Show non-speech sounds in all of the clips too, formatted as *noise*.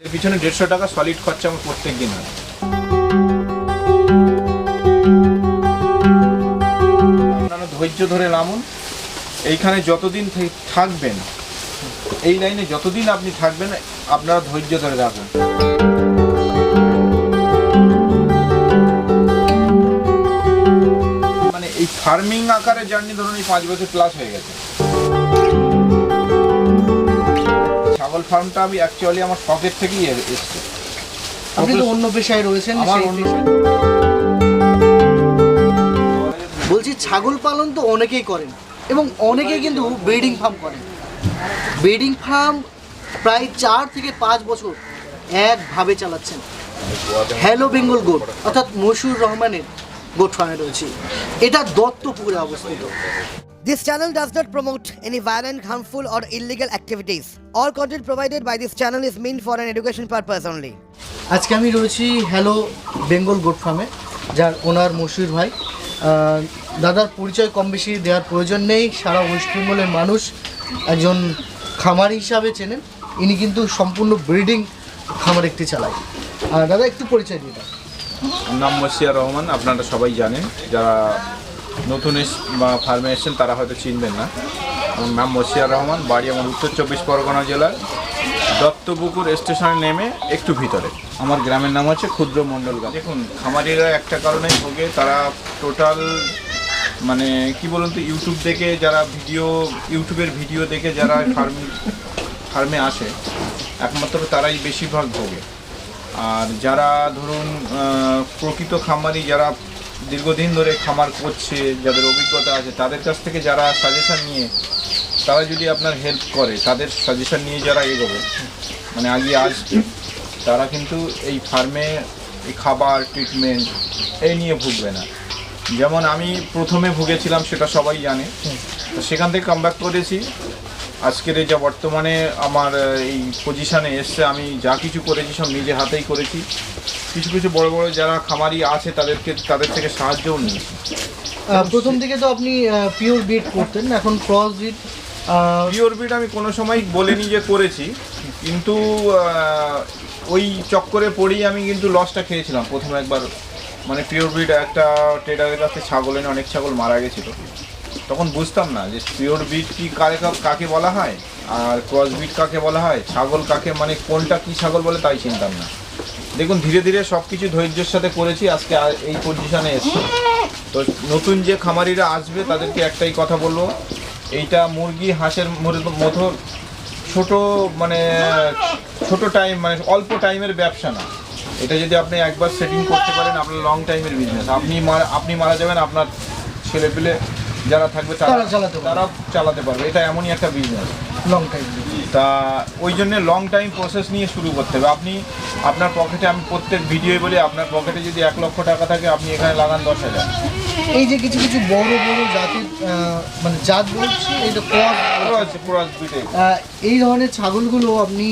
এর পিছনে দেড়শো টাকা সলিড খরচা আমার প্রত্যেক দিন হয়। আপনারা ধৈর্য ধরে নামুন। এইখানে যতদিন থাকবেন, এই লাইনে যতদিন আপনি থাকবেন, আপনারা ধৈর্য ধরে রাখুন মানে এই ফার্মিং আকারে জার্নি ধরুন এই পাঁচ বছর প্লাস হয়ে গেছে। ছাগল ফার্মটা আমি অ্যাকচুয়ালি আমার শখের থেকেই এসছে। আপনি তো অন্য পেশায় রয়েছেন আমার অন্য বলছি ছাগল পালন তো অনেকেই করেন এবং অনেকেই কিন্তু ব্রিডিং ফার্ম করেন। ব্রিডিং ফার্ম প্রায় চার থেকে পাঁচ বছর একভাবে চালাচ্ছেন। হ্যালো বেঙ্গল গোট অর্থাৎ মশুর রহমানের গোট ফার্মে রয়েছে। এটা দত্তপুরে অবস্থিত। This channel does not promote any violent, harmful, or illegal activities. All content provided by this channel is meant for an education purpose only. আজকে আমি রয়েছি হ্যালো বেঙ্গল গোট ফার্মে যার ওনার মশুর ভাই। দাদার পরিচয় কম বেশি দেওয়ার প্রয়োজন নেই সারা ওয়েস্ট বেঙ্গলের মানুষ একজন খামারি হিসাবে চেনেন। ইনি কিন্তু সম্পূর্ণ ব্রিডিং খামার একটি চালায়। দাদা একটু পরিচয় দিয়ে দাও। নাম মসিয়া রহমান আপনারা সবাই জানেন। যারা নতুন বা ফার্মে এসেছেন, তারা হয়তো চিনবেন না। আমার নাম মসিয়া রহমান, বাড়ি আমার উত্তর চব্বিশ পরগনা জেলার দত্তপুকুর স্টেশনে নেমে একটু ভিতরে। আমার গ্রামের নাম হচ্ছে ক্ষুদ্র মণ্ডল গ্রাম। দেখুন, খামারিরা একটা কারণেই ভোগে, তারা টোটাল মানে কি বলুন তো ইউটিউব দেখে যারা ভিডিও ইউটিউবের ভিডিও দেখে যারা ফার্ম ফার্মে আসে, একমাত্র তারাই বেশিরভাগ ভোগে। আর যারা ধরুন প্রকৃত খামারি, যারা দীর্ঘদিন ধরে খামার করছে, যাদের অভিজ্ঞতা আছে, তাদের কাছ থেকে যারা সাজেশন নিয়ে, তারা যদি আপনার হেল্প করে, তাদের সাজেশন নিয়ে যারা এগোবে মানে আগে আসবে, তারা কিন্তু এই ফার্মে এই খাবার ট্রিটমেন্ট এই নিয়ে ভুগবে না। যেমন আমি প্রথমে ভুগেছিলাম, সেটা সবাই জানে। সেখান থেকে কামব্যাক করেছি। আজকের এই যা বর্তমানে আমার এই পজিশানে এসছে, আমি যা কিছু করেছি সব নিজে হাতেই করেছি। কিছু কিছু বড় বড় যারা খামারি আছে তাদেরকে তাদের থেকে সাহায্যও নিয়েছি। প্রথম দিকে তো আপনি পিওর ব্রিড করতেন এখন ক্রস ব্রিড পিওর বিট আমি কোনো সময় বলিনি যে করেছি কিন্তু ওই চক্করে পড়েই আমি কিন্তু লসটা খেয়েছিলাম প্রথমে একবার। মানে পিওর বিট একটা ট্রেডারের কাছে ছাগল এনে অনেক ছাগল মারা গেছিল। তখন বুঝতাম না যে পিওর বিট কি কারে কাকে বলা হয় আর ক্রস বিট কাকে বলা হয় ছাগল কাকে মানে কোনটা কি ছাগল বলে তাই চিনতাম না। দেখুন, ধীরে ধীরে সব কিছু ধৈর্যের সাথে করেছি, আজকে এই পজিশনে এসছি। তো নতুন যে খামারিরা আসবে, তাদেরকে একটাই কথা বলব, এইটা মুরগি, হাঁসের মতো ছোট মানে ছোট টাইম মানে অল্প টাইমের ব্যবসা না। এটা যদি আপনি একবার সেটিং করতে পারেন, আপনার লং টাইমের বিজনেস আপনি আপনি মারা যাবেন, আপনার ছেলে পেলে যারা থাকবে তারা তারা চালাতে। তারাও চালাতে পারবে। এটা এমনই একটা বিজনেস লং টাইম তা ওই জন্য লং টাইম প্রসেস নিয়ে শুরু করতে হবে। আপনি আপনার পকেটে আমি প্রত্যেক ভিডিওই বলি আপনার পকেটে যদি এক লক্ষ টাকা থাকে আপনি এখানে লাগান দশ হাজার। এই যে কিছু কিছু বড় বড় জাতের মানে জাত বলছি ক্রস ক্রস এই ধরনের ছাগলগুলো আপনি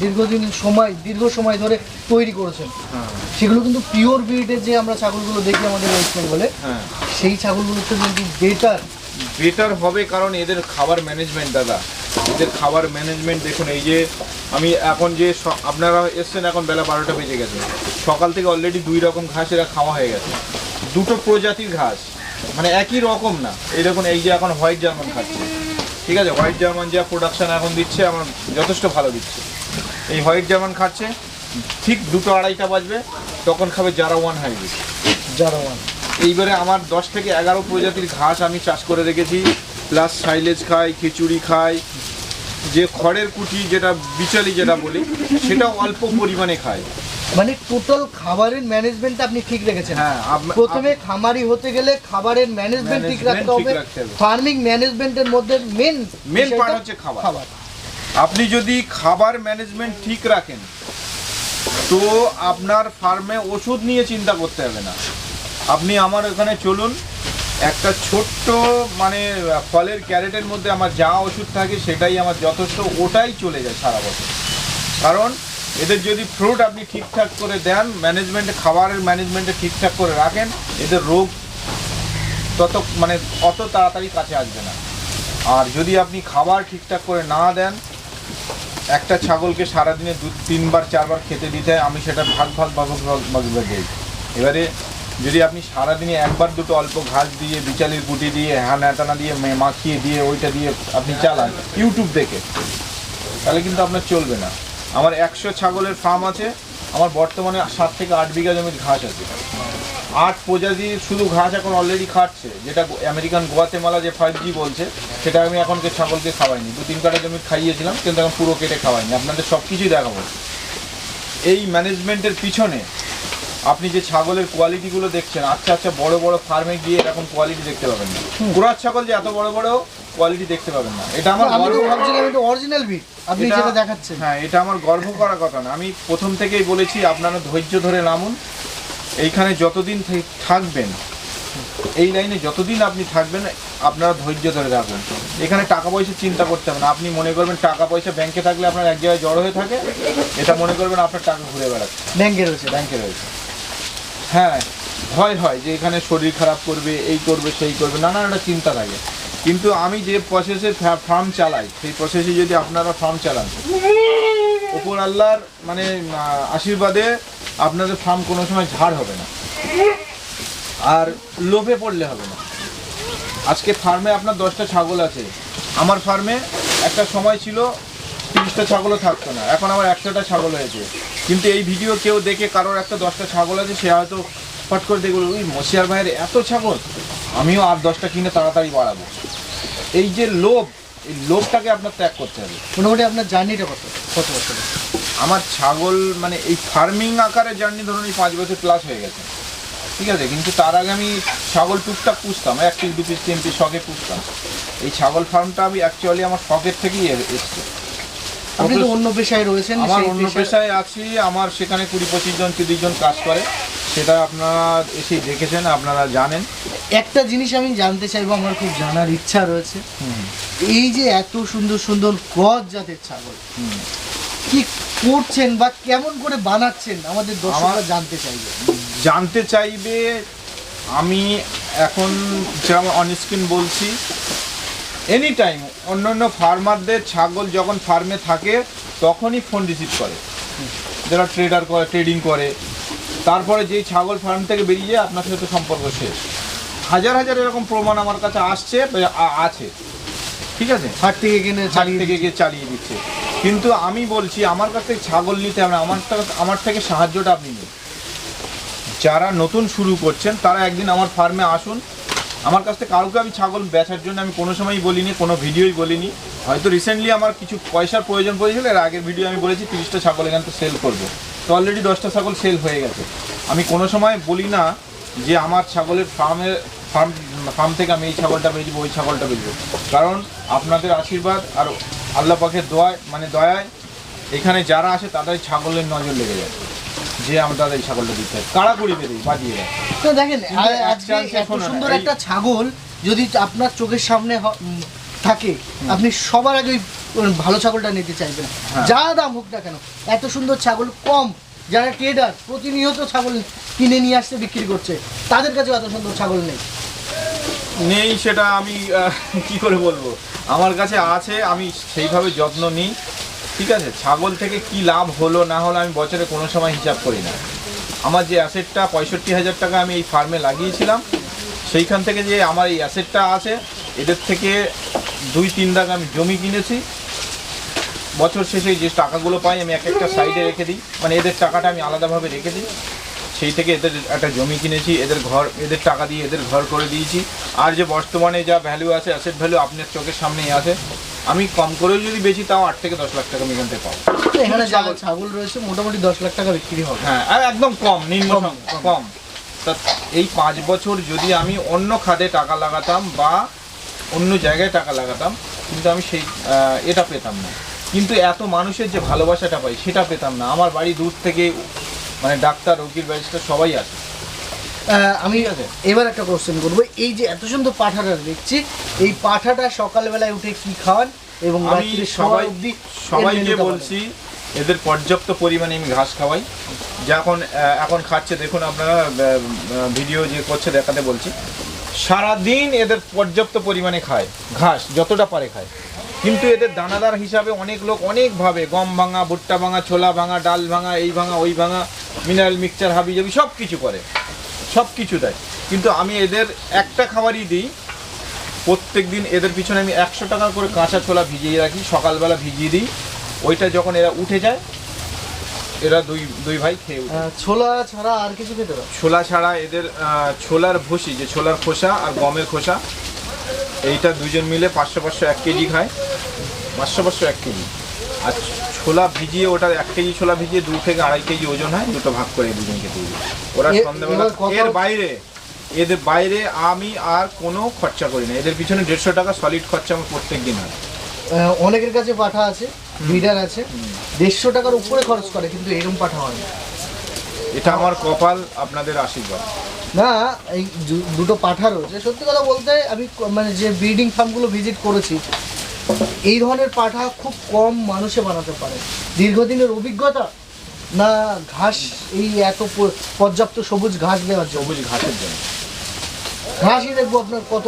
দীর্ঘদিন সময় দীর্ঘ সময় ধরে তৈরি করেছেন। হ্যাঁ। সেগুলো কিন্তু পিওর ব্রিডের যে আমরা ছাগলগুলো দেখি আমাদের ওয়েস্ট বেঙ্গলে হ্যাঁ। সেই ছাগলগুলো তো কিন্তু বেটার বেটার হবে কারণ এদের খাবার ম্যানেজমেন্ট দাদা। এদের খাবার ম্যানেজমেন্ট দেখুন এই যে আমি এখন যে আপনারা এসছেন এখন বেলা বারোটা বেজে গেছে। সকাল থেকে অলরেডি দুই রকম ঘাস এরা খাওয়া হয়ে গেছে। দুটো প্রজাতির ঘাস। মানে একই রকম না। এই দেখুন এই যে এখন হোয়াইট জার্মান খাচ্ছে। ঠিক আছে হোয়াইট জার্মান যা প্রোডাকশান এখন দিচ্ছে আমার যথেষ্ট ভালো দিচ্ছে। এই হোয়াইট জার্মান খাচ্ছে ঠিক দুটো আড়াইটা বাজবে তখন খাবে জারা ওয়ান হাইব্রিড যারা ওয়ান এইবারে আমার দশ থেকে এগারো প্রজাতির ঘাস আমি চাষ করে রেখেছি প্লাস সাইলেজ খাই খিচুড়ি খাই যে খড়ের কুটি যেটা বিচালি যেটা বলি সেটা অল্প পরিমাণে খাই মানে টোটাল খাবারের ম্যানেজমেন্ট আপনি ঠিক রেখেছেন। হ্যাঁ প্রথমে খামারি হতে গেলে খাবারের ম্যানেজমেন্ট ঠিক রাখতে হবে। ফার্মিং ম্যানেজমেন্টের মধ্যে মেন Main part হচ্ছে খাবার। খাবার। আপনি যদি খাবার ম্যানেজমেন্ট ঠিক রাখেন তো আপনার ফার্মে ওষুধ নিয়ে চিন্তা করতে হবে না। আপনি আমার ওখানে চলুন একটা ছোট্ট মানে ফলের ক্যারেটের মধ্যে আমার যা ওষুধ থাকে সেটাই আমার যথেষ্ট ওটাই চলে যায় সারা বছর। কারণ এদের যদি ফ্রুট আপনি ঠিকঠাক করে দেন ম্যানেজমেন্টে খাবারের ম্যানেজমেন্টে ঠিকঠাক করে রাখেন, এদের রোগ তত মানে অত তাড়াতাড়ি কাছে আসবে না। আর যদি আপনি খাবার ঠিকঠাক করে না দেন, একটা ছাগলকে সারাদিনে দু, তিনবার, চারবার খেতে দিতে আমি সেটা ভাগ ভাগ ভাগ ভাগ দিই। এবারে যদি আপনি সারাদিনে একবার দুটো অল্প ঘাস দিয়ে, বিচালির গুটি দিয়ে হ্যাঁ দিয়ে মাখিয়ে দিয়ে, ওইটা দিয়ে আপনি চালান, ইউটিউব দেখে, তাহলে কিন্তু আপনার চলবে না। আমার একশো ছাগলের ফার্ম আছে, আমার বর্তমানে সাত থেকে আট বিঘা জমির ঘাস আছে। আট প্রজাতির শুধু ঘাস এখন অলরেডি খাচ্ছে যেটা আমেরিকান গোয়াতেমালা যে ফাইভ জি বলছে, সেটা আমি এখনকে ছাগলকে খাওয়াইনি। দু তিন কাটা জমি খাইয়েছিলাম, কিন্তু এখন পুরো কেটে খাওয়াইনি। আপনাদের সব কিছুই দেখাবো। এই ম্যানেজমেন্টের পিছনে আপনি যে ছাগলের কোয়ালিটিগুলো দেখছেন আচ্ছা আচ্ছা বড় বড় ফার্মে গিয়ে এরকম কোয়ালিটি দেখতে পাবেন না। গোড়ার ছাগল যে এত বড় বড় কোয়ালিটি দেখতে পাবেন না। এটা আমার আমি তো ভাবছিলাম এটা অরিজিনাল বিট আপনি যেটা দেখাচ্ছেন। হ্যাঁ এটা আমার গর্ব করার কথা না। আমি প্রথম থেকেই বলেছি আপনারা ধৈর্য ধরে নামুন। এইখানে যতদিন থাকবেন এই লাইনে যতদিন আপনি থাকবেন আপনারা ধৈর্য ধরে রাখবেন। এখানে টাকা পয়সা চিন্তা করতে হবে না। আপনি মনে করবেন টাকা পয়সা ব্যাংকে থাকলে আপনার এক জায়গায় জড়ো হয়ে থাকে। এটা মনে করবেন আপনার টাকা ঘুরে বেড়াচ্ছে। ব্যাংকে রয়েছে। ব্যাংকে রয়েছে। হ্যাঁ ভয় হয়, যে এখানে শরীর খারাপ করবে, এই করবে, সেই করবে নানান একটা চিন্তা থাকে। কিন্তু আমি যে প্রসেসে ফার্ম চালাই, সেই প্রসেসে যদি আপনারা ফার্ম চালান ওপর আল্লাহর মানে আশীর্বাদে আপনাদের ফার্ম কোনো সময় ঝাড় হবে না। আর লোভে পড়লে হবে না। আজকে ফার্মে আপনার দশটা ছাগল আছে। আমার ফার্মে একটা সময় ছিল তিরিশটা ছাগলও থাকতো না। এখন আমার একশোটা ছাগল হয়েছে। কিন্তু এই ভিডিও কেউ দেখে কারোর একটা দশটা ছাগল আছে সে হয়তো ফট করে দেখবে ওই মশিয়ার ভাইয়ের এত ছাগল আমিও আর দশটা কিনে তাড়াতাড়ি বাড়াবো। এই যে লোভ এই লোভটাকে আপনার ত্যাগ করতে হবে। মোটামুটি আপনার জার্নিটা কত কত বছর? আমার ছাগল মানে এই ফার্মিং আকারে জার্নি ধরুন এই পাঁচ বছর প্লাস হয়ে গেছে। ঠিক আছে কিন্তু তার আগে আমি ছাগল টুকটাক পুষতাম এক পিস দু পিস তিন পিস শখে পুষতাম। এই ছাগল ফার্মটা আমি অ্যাকচুয়ালি আমার শখের থেকেই এসছে। আপনি তো অন্য পেশায় রয়েছেন আমার অন্য পেশায়- আছি আমার সেখানে কুড়ি পঁচিশ জন তিরিশ জন কাজ করে। সেটা আপনারা এসে দেখেছেন আপনারা জানেন। একটা জিনিস আমি জানতে চাইব আমার খুব জানার ইচ্ছা রয়েছে। এই যে এত সুন্দর সুন্দর গজ জাতের ছাগল কি করছেন বা কেমন করে বানাচ্ছেন? আমাদের দর্শকরা জানতে চাইবে। জানতে চাইবে আমি এখন যেমন অনস্ক্রিন বলছি এনি টাইম অন্য অন্য ফার্মারদের ছাগল যখন ফার্মে থাকে তখনই ফোন রিসিভ করে। যারা ট্রেডার করে ট্রেডিং করে। তারপরে যেই ছাগল ফার্ম থেকে বেরিয়ে যায় আপনার সাথে সম্পর্ক শেষ। হাজার হাজার এরকম প্রমাণ আমার কাছে আসছে আছে। ঠিক আছে? হাট থেকে কিনে ছাড়ি চালিয়ে থেকে গিয়ে চালিয়ে দিচ্ছে। কিন্তু আমি বলছি আমার কাছ থেকে ছাগল নিতে হবে আমার আমার থেকে সাহায্যটা আপনি নিন। যারা নতুন শুরু করছেন তারা একদিন আমার ফার্মে আসুন। আমার কাছ থেকে কাউকে আমি ছাগল বেচার জন্য আমি কোনো সময়ই বলিনি, কোনো ভিডিওই বলিনি। হয়তো রিসেন্টলি আমার কিছু পয়সার প্রয়োজন পড়েছিল, এর আগের ভিডিও আমি বলেছি তিরিশটা ছাগল এখান থেকে সেল করব। তো অলরেডি দশটা ছাগল সেল হয়ে গেছে। আমি কোনো সময় বলি না যে আমার ছাগলের ফার্মের ফার্ম ফার্ম থেকে আমি এই ছাগলটা বেচবো, ওই ছাগলটা বেচবো। কারণ আপনাদের আশীর্বাদ আর আল্লাহ পাখের দোয়ায় মানে দয়ায় এখানে যারা আসে তাদের ছাগলের নজর লেগে যায়। যে আমরা এই ছাগলটা দিতে হয় কাড়াকুড়ি বেঁধে বাজিয়ে দেয় তো দেখেন আজকে এত সুন্দর একটা ছাগল যদি আপনার চোখের সামনে থাকে আপনি সবার আগে ভালো ছাগলটা নিতে চাইবেন। হ্যাঁ। যা দাম হোক না কেন এত সুন্দর ছাগল কম যারা ট্রেডার প্রতিনিয়ত ছাগল কিনে নিয়ে আসছে বিক্রি করছে তাদের কাছে এত সুন্দর ছাগল নেই। নেই সেটা আমি কি করে বলব? আমার কাছে আছে আমি সেইভাবে যত্ন নিই। ঠিক আছে ছাগল থেকে কি লাভ হলো না হলো আমি বছরে কোনো সময় হিসাব করি না। আমার যে অ্যাসেটটা পঁয়ষট্টি হাজার টাকা আমি এই ফার্মে লাগিয়েছিলাম, সেইখান থেকে যে আমার এই অ্যাসেটটা আছে, এদের থেকে দুই, তিন দাগ আমি জমি কিনেছি। বছর শেষে যে টাকাগুলো পাই, আমি এক একটা সাইডে রেখে দিই। মানে এদের টাকাটা আমি আলাদাভাবে রেখে দিই। সেই থেকে এদের একটা জমি কিনেছি, এদের ঘর, এদের টাকা দিয়ে এদের ঘর করে দিয়েছি। আর যে বর্তমানে যা ভ্যালু আছে অ্যাসেট ভ্যালু আপনার চোখের সামনেই আছে। আমি কম করেও যদি বেশি তাও আট থেকে দশ লাখ টাকা আমি এখান থেকে পাবো। এখানে যা ছাগল রয়েছে মোটামুটি দশ লাখ টাকা বিক্রি হবে। হ্যাঁ আর একদম কম নিম্ন কম, তা এই পাঁচ বছর যদি আমি অন্য খাদে টাকা লাগাতাম বা অন্য জায়গায় টাকা লাগাতাম কিন্তু আমি সেই এটা পেতাম না। কিন্তু এত মানুষের যে ভালোবাসাটা পাই সেটা পেতাম না। আমার বাড়ি দূর থেকে মানে ডাক্তার উকিল ব্যারিস্টার সবাই আছে আহ, আমি এবার একটা কোশ্চেন করব। এই যে এত সুন্দর পাঠাটা দেখছি এই পাঠাটা সকালবেলায় উঠে কি খাওয়ান এবং আমি রাত্রে সবাই অবধি সবাইকে বলছি এদের পর্যাপ্ত পরিমাণে আমি ঘাস খাওয়াই। যখন এখন খাচ্ছে দেখুন আপনারা ভিডিও যে করছে দেখাতে বলছি। সারাদিন এদের পর্যাপ্ত পরিমাণে খায় ঘাস যতটা পারে খায়। কিন্তু এদের দানাদার হিসাবে অনেক লোক অনেকভাবে গম ভাঙা ভুট্টা ভাঙা ছোলা ভাঙা ডাল ভাঙা এই ভাঙা ওই ভাঙা মিনারেল মিক্সচার হাবি জাবি সব কিছু করে। সব কিছু দেয়। কিন্তু আমি এদের একটা খাবারই দিই। প্রত্যেক দিন এদের পিছনে আমি একশো টাকা করে কাঁচা ছোলা ভিজিয়ে রাখি সকালবেলা ভিজিয়ে দিই। ওইটা যখন এরা উঠে যায় এরা দুই দুই ভাই খেয়ে উঠে। ছোলা ছাড়া আর কিছু খেতে পারে? ছোলা ছাড়া এদের ছোলার ভুসি যে ছোলার খোসা আর গমের খোসা এইটা দুজন মিলে পাঁচশো পাঁচশো এক কেজি খায়। পাঁচশো পাঁচশো এক কেজি। আর ছোলা ভিজিয়ে ওটা এক কেজি ছোলা ভিজিয়ে দু থেকে আড়াই কেজি ওজন হয় দুটো ভাগ করে দুজন খেতে দিই। ওরা সন্ধ্যাবেলা এর বাইরে এদের বাইরে আমি আর কোনো খরচা করি না। এদের পিছনে দেড়শো টাকা সলিড খরচা আমার প্রত্যেক দিন হয়। অনেকের কাছে পাঠা আছে ব্রিডার আছে। দেড়শো টাকার উপরে খরচ করে কিন্তু এরকম পাঠা হয় না। এটা আমার কপাল আপনাদের আশীর্বাদ। না এই দুটো পাঠা রয়েছে। সত্যি কথা বলতে আমি মানে যে ব্রিডিং ফার্মগুলো ভিজিট করেছি এই ধরনের পাঠা খুব কম মানুষে বানাতে পারে। দীর্ঘদিনের অভিজ্ঞতা? না ঘাস এই এত পর্যাপ্ত সবুজ ঘাস দেওয়ার জন্য? সবুজ ঘাসের জন্য। ঘাসই দেখব আপনার কত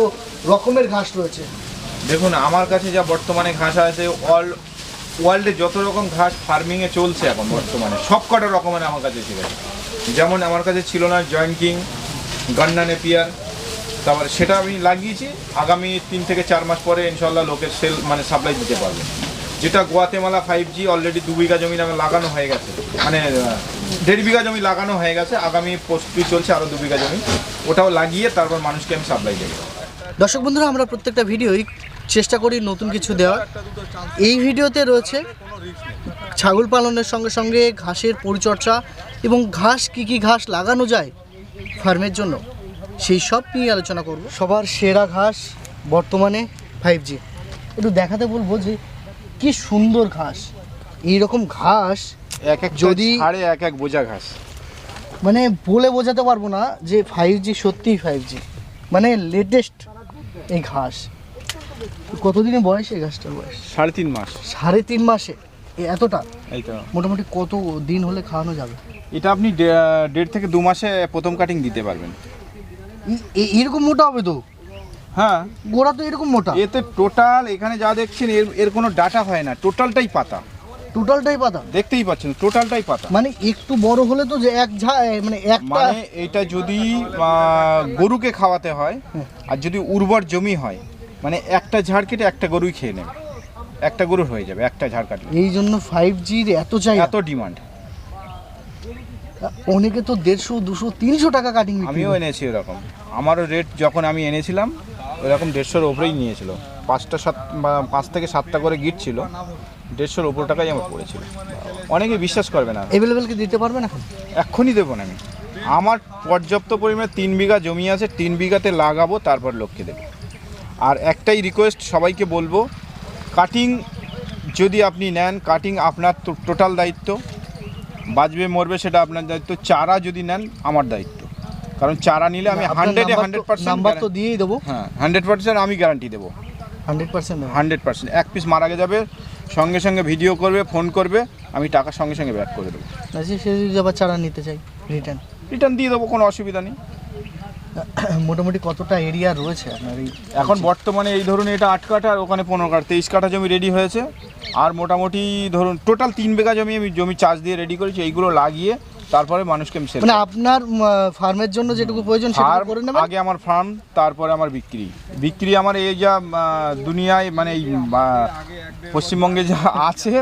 রকমের ঘাস রয়েছে। দেখুন আমার কাছে যা বর্তমানে ঘাস আছে অল ওয়ার্ল্ডে যত রকম ঘাস ফার্মিংয়ে চলছে এখন বর্তমানে সব কটা রকমের আমার কাছে ছিল। যেমন আমার কাছে ছিল না জয়েন্ট কিং গান্না নেপিয়ার তারপরে সেটা আমি লাগিয়েছি। আগামী তিন থেকে চার মাস পরে ইনশাল্লাহ লোকের সেল মানে সাপ্লাই দিতে পারবে। যেটা গোয়াতেমালা ফাইভ জি অলরেডি দু বিঘা জমি আমার লাগানো হয়ে গেছে। মানে দেড় বিঘা জমি লাগানো হয়ে গেছে। আগামী প্রস্তুতি চলছে আরও দু বিঘা জমি। ওটাও লাগিয়ে তারপর মানুষকে আমি সাপ্লাই দেবো। দর্শক বন্ধুরা, আমরা প্রত্যেকটা ভিডিওই চেষ্টা করি নতুন কিছু দেওয়ার। এই ভিডিওতে রয়েছে ছাগল পালনের সঙ্গে সঙ্গে ঘাসের পরিচর্যা এবং ঘাস কি কি ঘাস লাগানো যায় ফার্মের জন্য। সেই সব নিয়ে আলোচনা করব। সবার সেরা ঘাস বর্তমানে ফাইভ জি একটু দেখাতে বলব যে কি সুন্দর ঘাস। এই রকম ঘাস এক এক যদি- আরে এক এক বোঝা ঘাস। মানে বলে বোঝাতে পারব না যে ফাইভ জি সত্যিই ফাইভ জি মানে লেটেস্ট এই ঘাস। কতদিনের বয়স এই ঘাসটার বয়স? সাড়ে তিন মাস। সাড়ে তিন মাসে। এ এতটা? মোটামুটি কত দিন হলে খাওয়ানো যাবে? এটা আপনি দেড় থেকে দু মাসে প্রথম কাটিং দিতে পারবেন। এরকম মোটা হবে তো? হ্যাঁ। গোড়া তো এরকম মোটা? এতে টোটাল এখানে যা দেখছেন এর এর কোনো ডাটা হয় না। টোটালটাই পাতা। টোটালটাই পাতা? দেখতেই পাচ্ছেন টোটালটাই পাতা। মানে একটু বড় হলে তো যে এক ঝা মানে একটা মানে এটা যদি গরুকে খাওয়াতে হয় আর যদি উর্বর জমি হয় মানে একটা ঝাড় কেটে একটা গরুই খেয়ে নেবে। একটা গরুর হয়ে যাবে একটা ঝাড় কাটলে। এই জন্য ফাইভ জির এত চাই এত ডিমান্ড অনেকে তো দেড়শো দুশো তিনশো টাকা কাটিং আমিও এনেছি এরকম আমারও রেট যখন আমি এনেছিলাম এরকম দেড়শোর ওপরেই নিয়েছিল। পাঁচটা সাত বা পাঁচ থেকে সাতটা করে গিট ছিল দেড়শোর ওপর টাকাই আমার পড়েছিল। অনেকে বিশ্বাস করবে না। অ্যাভেলেবেল কি দিতে পারবেন এখন? এক্ষুনি দেবো না আমি। আমার পর্যাপ্ত পরিমাণে তিন বিঘা জমি আছে তিন বিঘাতে লাগাবো তারপর লক্ষ্যে দেবো। আর একটাই রিকোয়েস্ট সবাইকে বলব কাটিং যদি আপনি নেন কাটিং আপনার টোটাল দায়িত্ব। বাঁচবে মরবে সেটা আপনার দায়িত্ব। চারা যদি নেন আমার দায়িত্ব। কারণ চারা নিলে আমি হান্ড্রেড হান্ড্রেডে পার্সেন্ট নাম্বার তো দিয়েই দেবো। হ্যাঁ হান্ড্রেড পার্সেন্ট আমি গ্যারান্টি দেবো। হান্ড্রেড পার্সেন্ট হান্ড্রেড পার্সেন্ট এক পিস মারা যাবে সঙ্গে সঙ্গে ভিডিও করবে ফোন করবে আমি টাকা সঙ্গে সঙ্গে ব্যাক করে দেবো। আচ্ছা সে যদি আবার চারা নিতে চাই রিটার্ন রিটার্ন দিয়ে দেবো কোনো অসুবিধা নেই। *coughs* মোটামুটি কতটা এরিয়া রয়েছে আপনার এই এখন বর্তমানে এই ধরুন এটা আট কাঠা আর ওখানে পনেরো কাঠা তেইশ কাঠা জমি রেডি হয়েছে। আর মোটামুটি ধরুন টোটাল তিন বিঘা জমি আমি জমি চাষ দিয়ে রেডি করেছি এইগুলো লাগিয়ে তারপরে মানুষকে আমি sell মানে আপনার ফার্মের জন্য যেটুকু প্রয়োজন সেটা করে নেবেন? আগে আমার ফার্ম তারপরে আমার বিক্রি। বিক্রি আমার এই যা দুনিয়ায় মানে এই পশ্চিমবঙ্গে যা আছে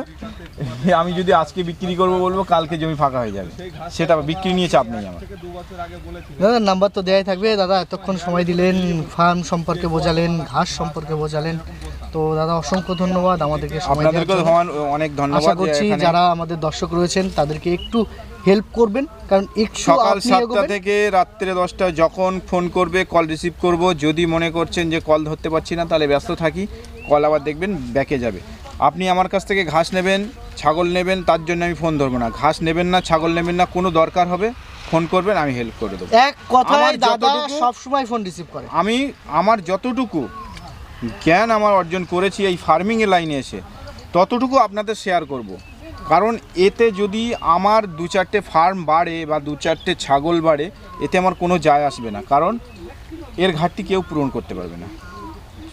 আমি যদি আজকে বিক্রি করব বলব কালকে জমি ফাঁকা হয়ে যাবে। সেটা বিক্রি নিয়ে চাপ নেই আমার। দাদা নাম্বার তো দেয়াই থাকবে। দাদা এতক্ষণ সময় দিলেন ফার্ম সম্পর্কে বোঝালেন ঘাস সম্পর্কে বোঝালেন। তো দাদা অসংখ্য ধন্যবাদ আমাদেরকে। ধন্যবাদ, অনেক আশা ধন্যবাদ যে করছি যারা আমাদের দর্শক রয়েছেন তাদেরকে একটু হেল্প করবেন কারণ সকাল সাতটা থেকে রাত্রে দশটা যখন ফোন করবে কল রিসিভ করব যদি মনে করছেন যে কল ধরতে পারছি না তাহলে ব্যস্ত থাকি কল আবার দেখবেন ব্যাকে যাবে। আপনি আমার কাছ থেকে ঘাস নেবেন ছাগল নেবেন তার জন্য আমি ফোন ধরবো না। ঘাস নেবেন না ছাগল নেবেন না কোনো দরকার হবে ফোন করবেন আমি হেল্প করে দেবো। এক কথায় দাদা সব সময় ফোন রিসিভ করে। আমি আমার যতটুকু জ্ঞান আমার অর্জন করেছি এই ফার্মিংয়ের লাইনে এসে ততটুকু আপনাদের শেয়ার করব। কারণ এতে যদি আমার দু চারটে ফার্ম বাড়ে বা দু চারটে ছাগল বাড়ে এতে আমার কোনো যায় আসবে না। কারণ এর ঘাটতি কেউ পূরণ করতে পারবে না।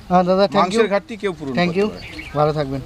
হ্যাঁ দাদা থ্যাংক ইউ মাংসের ঘাটতি কেউ পূরণ থ্যাংক ইউ ভালো থাকবেন।